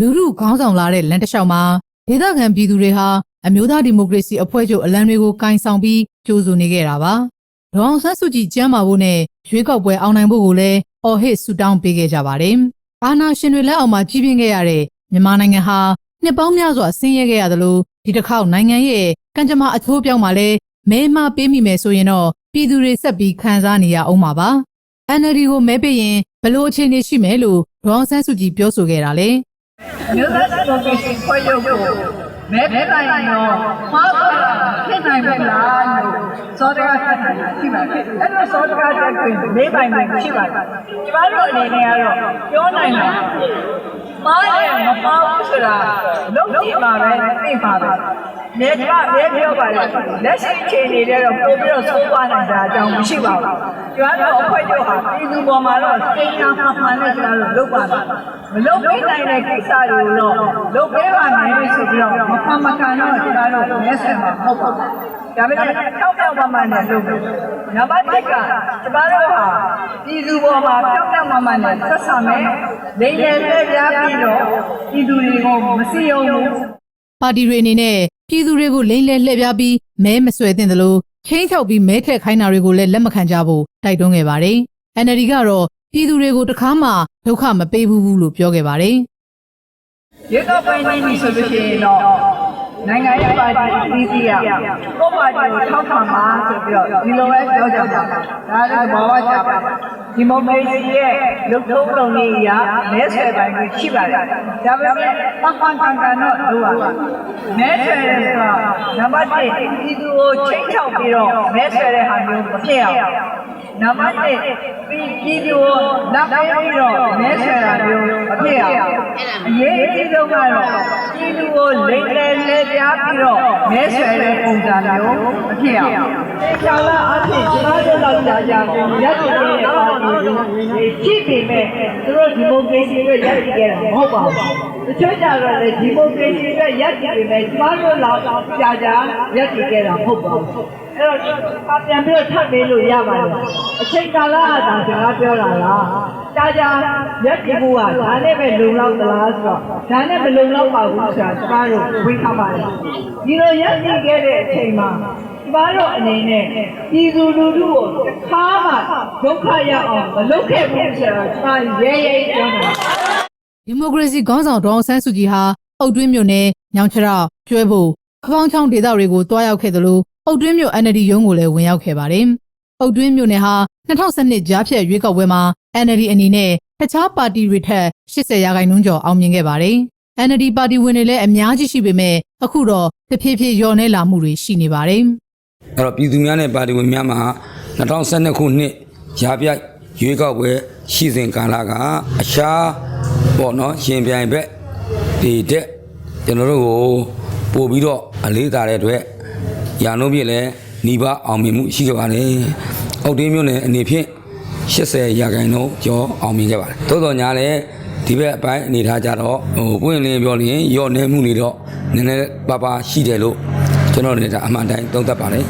လူမှုခေါင်းဆောင်လာတဲ့လမ်းတစ်လျှောက်မှာဒေသခံပြည်သူတွေဟာအမျိုးသားဒီမိုကရေစီအဖွဲ့ချုပ်အလံတွေကိုကင်ဆောင်ပြီးကြိုးဆိုနေကြတာပါ။ဒေါအောင်ဆန်းစုကြည်ကျမ်းမာဖို့နဲ့ရွေးကောက်ပွဲအောင်နိုင်ဖို့ကိုလည်းအော်ဟစ်ဆူတောင်းပေးခဲ့ကြပါတယ်။အာနာရှင်တွေလက်အောက်မှာကြီးပြင်းခဲ့ရတဲ့မြန်မာနိုင်ငံဟာနှစ်ပေါင်းများစွာဆင်းရဲခဲ့ရသလိုဒီတစ်ခေါက်နိုင်ငံရဲ့ကံကြမ္မာအချိုးပြောင်းမှာလည်းမဲမပေးမိမယ်ဆိုရင်တော့ပြည်သူတွေဆက်ပြီးခံစားနေရအောင်ပါပါ။ NLD ကိုမဲပေးရင်ဘယ်လိုအခြေအနေရှိမယ်လို့ဒေါအောင်ဆန်းစုကြည်ပြောဆိုခဲ့တာလဲ။ မြို့သားဒီမိုကရေစီဖွဲ့ရုပ်ကို မဲဖက်တိုင်းရောမှားပါဖြစ်နိုင်မလားလို့စောတကားဆက်တာရှိပါတယ်။အဲ့လိုစောတကားတက်ပြီးမေးပိုင်မှုရှိပါတယ်။ကျမတို့အနေနဲ့ကတော့ပြောနိုင်တာမှားတယ်မမှားဘူးဆိုတာလုံးကြည့်ပါပဲသိပါပဲ။မြေကမြေပြောပါလေလက်ရှိအခြေအနေတွေတော့ပို့ပြီးတော့သိုးပါနိုင်တာအကြောင်းမရှိပါဘူး။ကျမတို့အဖွဲ့ချုပ်ဟာပြည်သူပေါ်မှာတော့စိတ်နာမှမှန်နဲ့ကျမတို့လုပ်ပါမယ်။မလုပ်ပေးနိုင်တဲ့ကိစ္စတွေကိုတော့လုပ်ပေးပါမယ်လို့ဆိုပြီးတော့မဖန်မကန်တော့ကျမတို့မျက်စိမှာဟုတ်ပါဘူး။ဒါပေမဲ့ထောက်ပြောက်ပါမှနဲ့လုပ်မယ်။နံပါတ်1ကကျမတို့ဟာပြည်သူပေါ်မှာပြောက်ပြောက်မှမှနဲ့ဆက်ဆံမယ်။လိမ့်လေလဲပြားပြီးတော့ပြည်သူတွေကိုမစီယုံဘူး။ပါတီတွေအနေနဲ့ပြည်သူတွေကိုလိမ့်လဲလှည့်ပြားပြီးမဲမဆွဲသင့်သလိုချင်းချောက်ပြီးမဲထက်ခိုင်းတာတွေကိုလည်းလက်မခံကြဖို့တိုက်တွန်းခဲ့ပါတယ်။ NLD ကတော့ပြည်သူတွေကိုတခါမှဒုက္ခမပေးဘူးလို့ပြောခဲ့ပါတယ် ရွေးကောက်ပွဲနေပြီဆိုလို့ရှိရင်တော့နိုင်ငံရေးပါတီအသီးသီးကကိုယ့်ပါတီကိုထောက်ခံပါဆိုပြီးတော့ဒီလိုပဲပြောကြတာဒါလည်းဘာဝကြပါဒီမိုကရေစီရဲ့လူထုံလုံးလေးအရာမဲဆွယ်ပိုင်းကိုရှိပါတယ်ဒါပေမဲ့ပတ်ပန်ကန်ကန်တော့လိုပါမဲဆွယ်တယ်ဆိုတာနံပါတ်1ပြည်သူကိုချိန်ချောက်ပြီးတော့မဲဆွယ်တဲ့ဟာမျိုးမဖြစ်အောင်နံပါတ်1ပြည်ပြည်သူကိုလက်ပေးပြီးတော့မဲဆွယ်တာမျိုးမဖြစ်အောင် အရေးအကြီးဆုံးကတော့ပြည်သူကိုလိမ့်လေလေပြားပြီးတော့မဲဆွယ်တဲ့ပုံစံမျိုးမဖြစ်အောင်ဒီကာလအဖြစ်ကျမတို့လောက်ကြာကြာရက်တည်တဲ့ပါတီတွေကြည့်ပေမဲ့သူတို့ဒီမိုကရေစီကိုရက်တည်ခဲ့တာမဟုတ်ပါဘူးတချို့ကြတော့လေဒီမိုကရေစီကရက်တည်ပေမဲ့ကျမတို့လောက်ကြာကြာရက်တည်ခဲ့တာမဟုတ်ပါဘူးအဲ့တော့ပြန်ပြီးတော့ထပ်ပေးလို့ရပါတယ်အချိန်ကာလအသာစကားပြောတာလား ကြာကြာရက်တည်ဖို့ကဒါနဲ့ပဲလုံလောက်သလားဆိုတော့ဒါနဲ့မလုံလောက်ပါဘူးဆိုတာကျမတို့ဝေဖန်ပါတယ်ဒီလိုရက်တည်ခဲ့တဲ့အချိန်မှာကျမတို့အနေနဲ့ပြည်သူလူထုကိုတစ်ခါမှဒုက္ခရောက်အောင်မလုပ်ခဲ့ဘူးဆိုတော့ကျမရဲရဲပြောတယ်ဒီမိုကရေစီခေါင်းဆောင်ဒေါအောင်ဆန်းစုကြည်ဟာအုတ်တွင်းမြို့နယ်ညောင်ချရကျွဲဖို့ခပောင်းချောင်းဒေသတွေကိုတွားရောက်ခဲ့သလိုအုတ်တွင်းမြို့ NLD ရုံးကိုလည်းဝင်ရောက်ခဲ့ပါတယ်။ အုတ်တွင်းမြို့နယ်ဟာ2012ကြားဖြတ်ရွေးကောက်ပွဲမှာ NLD အနေနဲ့တခြားပါတီတွေထက်80ရာခိုင်နှုန်းကျော်အောင်မြင်ခဲ့ပါတယ်။ NLD ပါတီဝင်တွေလည်းအများကြီးရှိပေမဲ့အခုတော့တဖြည်းဖြည်းလျော့နေလာမှုတွေရှိနေပါတယ်။အဲ့တော့ပြည်သူများနဲ့ပါတီဝင်များမှာ2012ခုနှစ်ရာပြရွေးကောက်ပွဲရှိစဉ်ကာလကအရှားပေါ့နော်ရှင်ပြိုင်ဘက်ဒီတဲ့ကျွန်တော်တို့ကိုပို့ပြီးတော့အလေးထားတဲ့အတွက်ရာနှုန်းပြည့်လဲ နှီးပါအောင်မြင်မှုရှိခဲ့ပါတယ်။အောက်တင်းမျိုးနဲ့အနေဖြင့်80ရာခိုင်နှုန်းကျော်အောင်မြင်ခဲ့ပါတယ်။သို့တော်ညာလည်းဒီဘက်အပိုင်းအနေထားကြတော့ဟိုပွင့်လင်းပြောရင်ရော့နေမှုနေတော့နည်းနည်းပါးပါးရှိတယ်လို့ကျွန်တော်တို့လည်းဒါအမှန်တိုင်းသုံးသပ်ပါတယ်